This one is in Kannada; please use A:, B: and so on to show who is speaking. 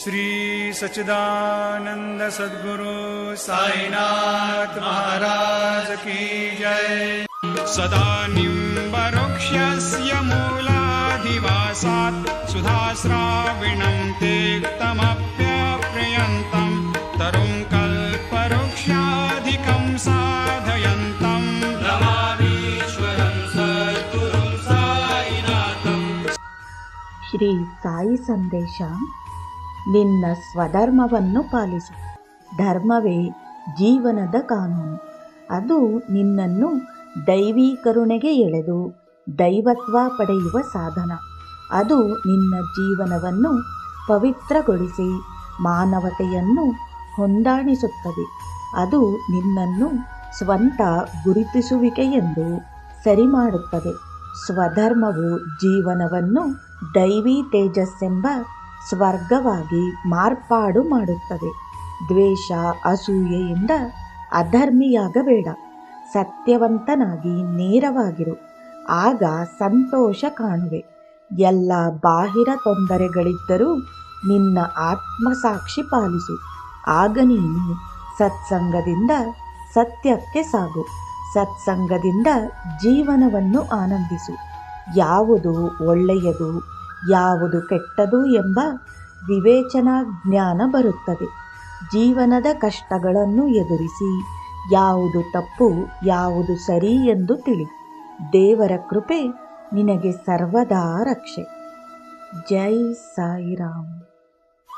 A: श्रीसच्चिदानन्द सद्गुरु साईनाथ महाराज की जय। सदा निक्षस्य मूलाधिवासात् सुधाश्राविणं ते तमप्यप्रयन्तम् तरुङ्कल्पक्षाधिकम् साधयन्तम्
B: श्री साई सन्देशा ನಿನ್ನ ಸ್ವಧರ್ಮವನ್ನು ಪಾಲಿಸು. ಧರ್ಮವೇ ಜೀವನದ ಕಾನೂನು. ಅದು ನಿನ್ನನ್ನು ದೈವೀಕರುಣೆಗೆ ಎಳೆದು ದೈವತ್ವ ಪಡೆಯುವ ಸಾಧನ. ಅದು ನಿನ್ನ ಜೀವನವನ್ನು ಪವಿತ್ರಗೊಳಿಸಿ ಮಾನವತೆಯನ್ನು ಹೊಂದಾಣಿಸುತ್ತದೆ. ಅದು ನಿನ್ನನ್ನು ಸ್ವಂತ ಗುರುತಿಸುವಿಕೆಯೆಂದು ಸರಿ ಮಾಡುತ್ತದೆ ಸ್ವಧರ್ಮವು ಜೀವನವನ್ನು ದೈವಿ ತೇಜಸ್ಸೆಂಬ ಸ್ವರ್ಗವಾಗಿ ಮಾರ್ಪಾಡು ಮಾಡುತ್ತದೆ. ದ್ವೇಷ ಅಸೂಯೆಯಿಂದ ಅಧರ್ಮಿಯಾಗಬೇಡ. ಸತ್ಯವಂತನಾಗಿ ನೇರವಾಗಿರು. ಆಗ ಸಂತೋಷ ಕಾಣುವೆ. ಎಲ್ಲ ಬಾಹಿರ ತೊಂದರೆಗಳಿದ್ದರೂ ನಿನ್ನ ಆತ್ಮಸಾಕ್ಷಿ ಪಾಲಿಸು. ಆಗ ನೀನು ಸತ್ಸಂಗದಿಂದ ಸತ್ಯಕ್ಕೆ ಸಾಗು. ಸತ್ಸಂಗದಿಂದ ಜೀವನವನ್ನು ಆನಂದಿಸು. ಯಾವುದು ಒಳ್ಳೆಯದು ಯಾವುದು ಕೆಟ್ಟದು ಎಂಬ ವಿವೇಚನಾ ಜ್ಞಾನ ಬರುತ್ತದೆ. ಜೀವನದ ಕಷ್ಟಗಳನ್ನು ಎದುರಿಸಿ, ಯಾವುದು ತಪ್ಪು, ಯಾವುದು ಸರಿ ಎಂದು ತಿಳಿ. ದೇವರ ಕೃಪೆ ನಿನಗೆ ಸರ್ವದಾ ರಕ್ಷೆ. ಜೈ ಸಾಯಿರಾಮ್.